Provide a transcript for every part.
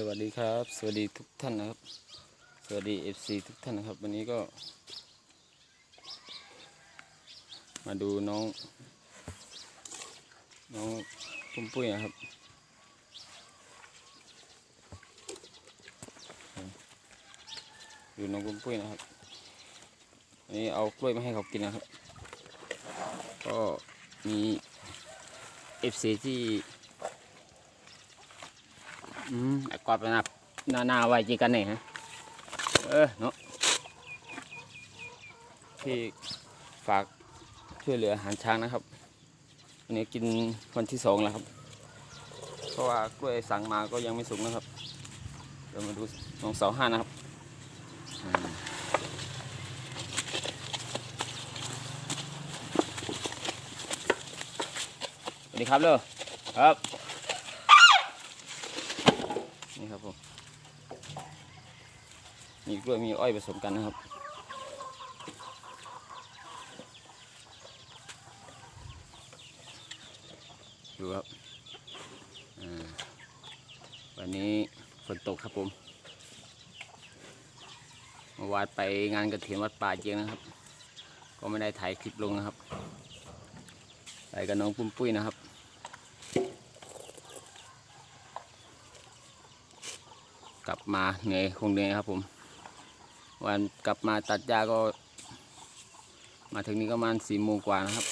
สวัสดีครับ สวัสดีทุกท่านนะครับ สวัสดี FC ทุกท่านนะครับ วันนี้ก็ มาดูน้อง น้องปุ้มปุ้ยนะครับ ดูน้องปุ้มปุ้ยนะครับวันนี้เอากล้วยมาให้เขากินนะครับ ก็มี FC ที่ อืมไอ้กวาดไปนับหนานาไว้จีกันนี่ยฮะเออเนาะที่ฝากช่วยเหลืออาหารช้างนะครับวันนี้กินวันที่สองแล้วครับ เพราะว่ากล้วยสั่งมาก็ยังไม่สุกนะครับเดี๋ยวมาดูน้องเสาห้านะครับสวัสดีครับเลยครับ นี่ครับ ผมมีกล้วยมีอ้อยผสมกันนะครับ ดูครับวันนี้ฝนตกครับผมเมื่อวานไปงานกระถิ่นวัดป่าเจียงนะครับ ก็ไม่ได้ถ่ายคลิปลงนะครับ ไปกับน้องปุ้มปุ้ยนะครับ กลับมาเหนื่อยคงเหนื่อยครับผม วันกลับมาตัดหญ้าก็ มาถึงนี้ก็ประมาณสี่โมงกว่านะครับ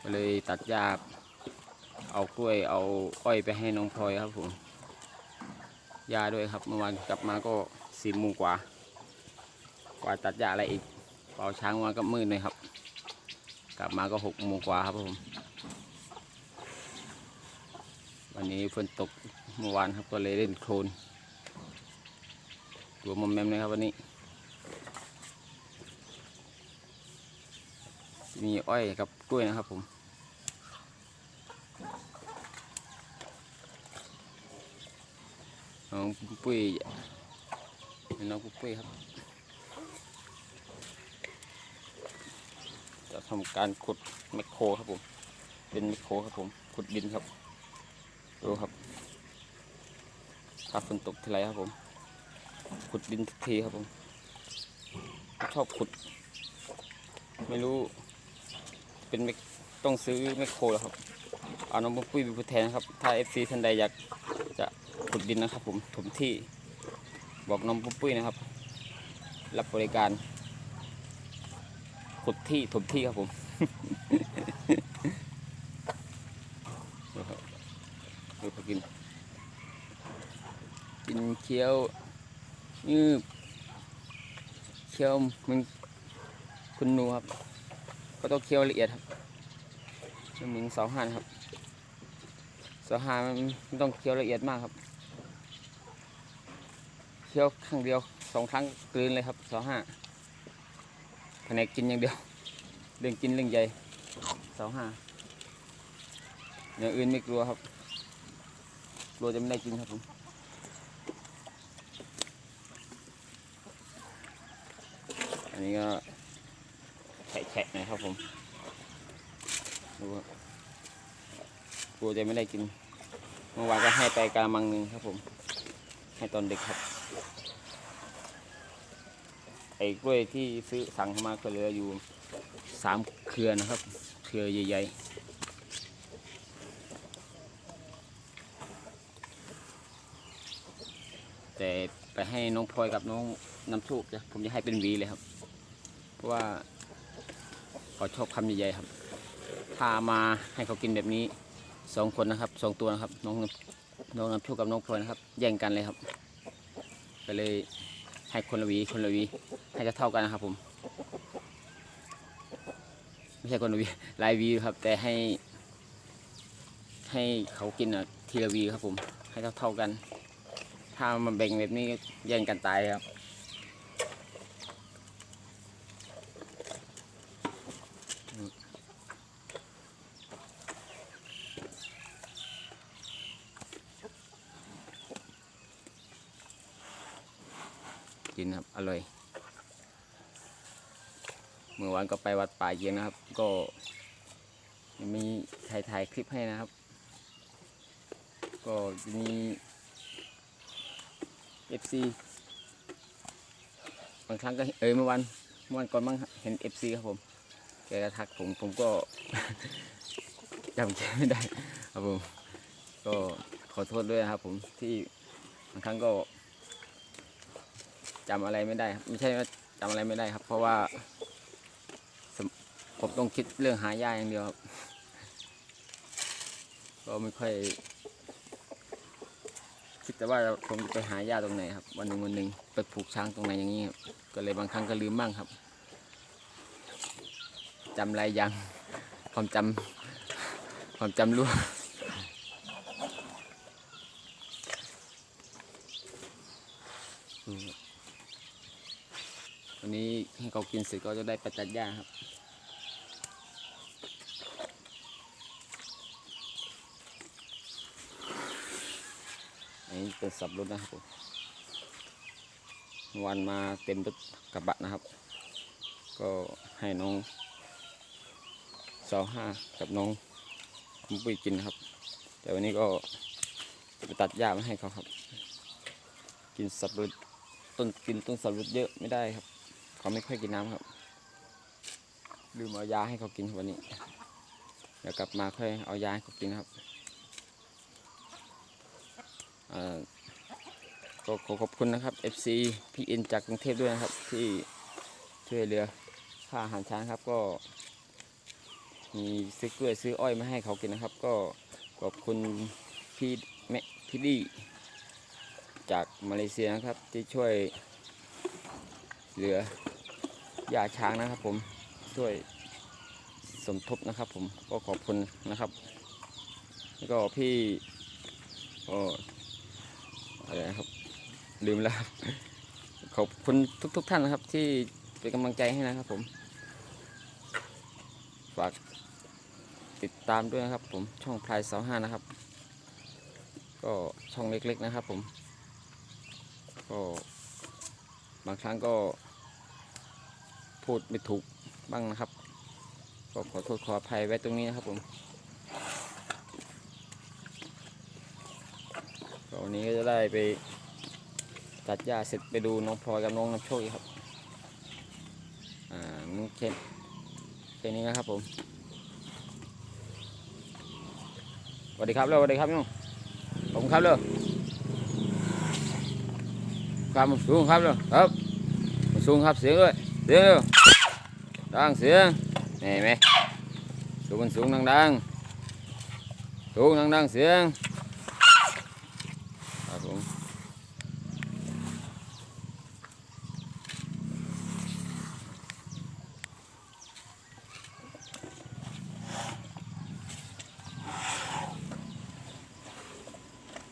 ก็เลยตัดหญ้าเอากล้วยเอาอ้อยไปให้น้องพลอยครับผมหญ้าด้วยครับเมื่อวานกลับมาก็สี่โมงกว่า กว่าตัดหญ้าอะไรอีกเป่าช้างมาก็มืดเลยครับ กลับมาก็หกโมงกว่าครับผม วันนี้ฝนตกเมื่อวานครับก็เลยเล่นโคลนตัวมอมแมมเลยครับวันนี้ มีอ้อยกับกล้วยนะครับผมน้องปุ้ยน้องปุ้ยครับจะทำการขุดแมคโครครับผม เป็นแมคโครครับผม ขุดดินครับ ดูครับ ถ้าฝนตกทีไรครับผม ขุดดินทุกทีครับผม ชอบขุด ไม่รู้ เป็นแมคต้องซื้อแมคโครแล้วครับ เอาน้องปุ้ยเป็นผู้แทนครับ ถ้าเอฟซีท่านใดอยากจะขุดดินนะครับ ผมถมที่บอกน้องปุ้ยนะครับ รับบริการขุดที่ถมที่ครับผม ดูครับ ดูเขากิน กิน เคี้ยวยืบเคี้ยวมันคุณนูครับ ก็ต้องเคี้ยวละเอียดครับม่เหมือนเสาห่านครับเสาห่านมันต้องเคี้ยวละเอียดมากครับเคี้ยวครั้งเดียวสองครั้งกลืนเลยครับเสาห้าแผนกกินอย่างเดียวเรื่องกินเรื่องใหญ่เสาห้าอย่างอื่นไม่กลัวครับกลัวจะไม่ได้กินครับผม อันนี้ก็แฉะๆหนะครับผมดูกลัวจะไม่ได้กินเมื่อวานก็ให้ไปกระมังหนึ่งครับผม ให้ตอนเด็กครับ ไอ้กล้วยที่ซื้อสั่งมาก็เหลืออยู่สามเครือนะครับ เครือใหญ่ๆ แต่ไปให้น้องพลอยกับน้องน้ำโชคจะผมจะให้เป็นวีเลยครับ เพราะว่าเขาชอบคำใหญ่ๆครับพามาให้เขากินแบบนี้สองคนนะครับสองตัวนะครับ น้องน้องน้ำโชคกับน้องพลอยนะครับ แย่งกันเลยครับ ก็เลยให้คนละวีคนละวีให้เท่ากันนะครับ ผม ไม่ใช่คนละวีลายวีครับ แต่ให้ ให้เขากินอะทีละวีครับ ผม ให้เท่าๆกัน ถ้ามันแบ่งแบบนี้แย่งกันตายครับ กินครับอร่อย เมื่อวานก็ไปวัดป่าเย็นนะครับ ก็ยังมีถ่ายถ่ายคลิปให้นะครับ ก็จะมี FC บางครั้งก็เอยเมื่อวันเมื่อวันก่อนมั้งเห็น FC ครับผมแกก็ทักผมผมก็จำแกไม่ได้ครับผมก็ขอโทษด้วยนะครับผมที่บางครั้งก็ จำอะไรไม่ได้ครับไม่ใช่ว่าจำอะไรไม่ได้ครับ เพราะว่า ผมต้องคิดเรื่องหายาอย่างเดียวครับก็ไม่ค่อย คิดแต่ว่าผมจะไปหายาตรงไหนครับ วันหนึ่งวันหนึ่งไปผูกช้างตรงไหนอย่างนี้ครับก็เลยบางครั้งก็ลืมบ้างครับจำอะไรยังความจำความจำรั่ว วันนี้ให้เขากินเสร็จก็จะได้ไปตัดหญ้าครับอันนี้เป็นสับรถนะครับผมวันมาเต็มรถกระบะนะครับ ก็ให้น้องสาวห้ากับน้องคุณปุ้ยกินครับ แต่วันนี้ก็จะไปตัดหญ้ามาให้เขาครับ กินสับรดต้นกินต้นสับรดเยอะไม่ได้ครับ เขาไม่ค่อยกินน้ำครับ ลืมเอายาให้เขากินวันนี้ เดี๋ยวกลับมาค่อยเอายาให้เขากินครับอ่าก็ขอขอบคุณนะครับ FC พี่เอ็นจากกรุงเทพด้วยนะครับ ที่ช่วยเหลือค่าอาหารช้างครับก็ มีซื้อกล้วยซื้ออ้อยมาให้เขากินนะครับ ก็ขอบคุณพี่แม่พี่ดีจากมาเลเซียนะครับที่ช่วยเหลือ ยาช้างนะครับผมช่วยสมทบนะครับผมก็ขอบคุณนะครับ แล้วก็พี่โอ้อะไรครับลืมแล้วครับขอบคุณทุกๆทท่านนะครับ ที่เป็นกำลังใจให้นะครับผมฝากติดตามด้วยนะครับ ผมช่องพลายเสาห้านะครับ ก็ช่องเล็กๆนะครับ ผมก็บางครั้งก็ พูดไม่ถูกบ้างนะครับ ก็ขอโทษขออภัยไว้ตรงนี้นะครับผมวันนี้ก็จะได้ไปตัดหญ้าเสร็จไปดูน้องพลอยกับน้องน้ำโชคอีกครับ อ่านุ้งเช่นแค่นี้นะครับผมสวัสดีครับเร็วสวัสดีครับน้องขอบคุณครับเร็วครับมันสูงครับเลยครับสูงครับเสียงด้วยเสียงเร็ว ดังเสียงนี่ไหมสูงมันสูงดังดังสูงดังดังเสียง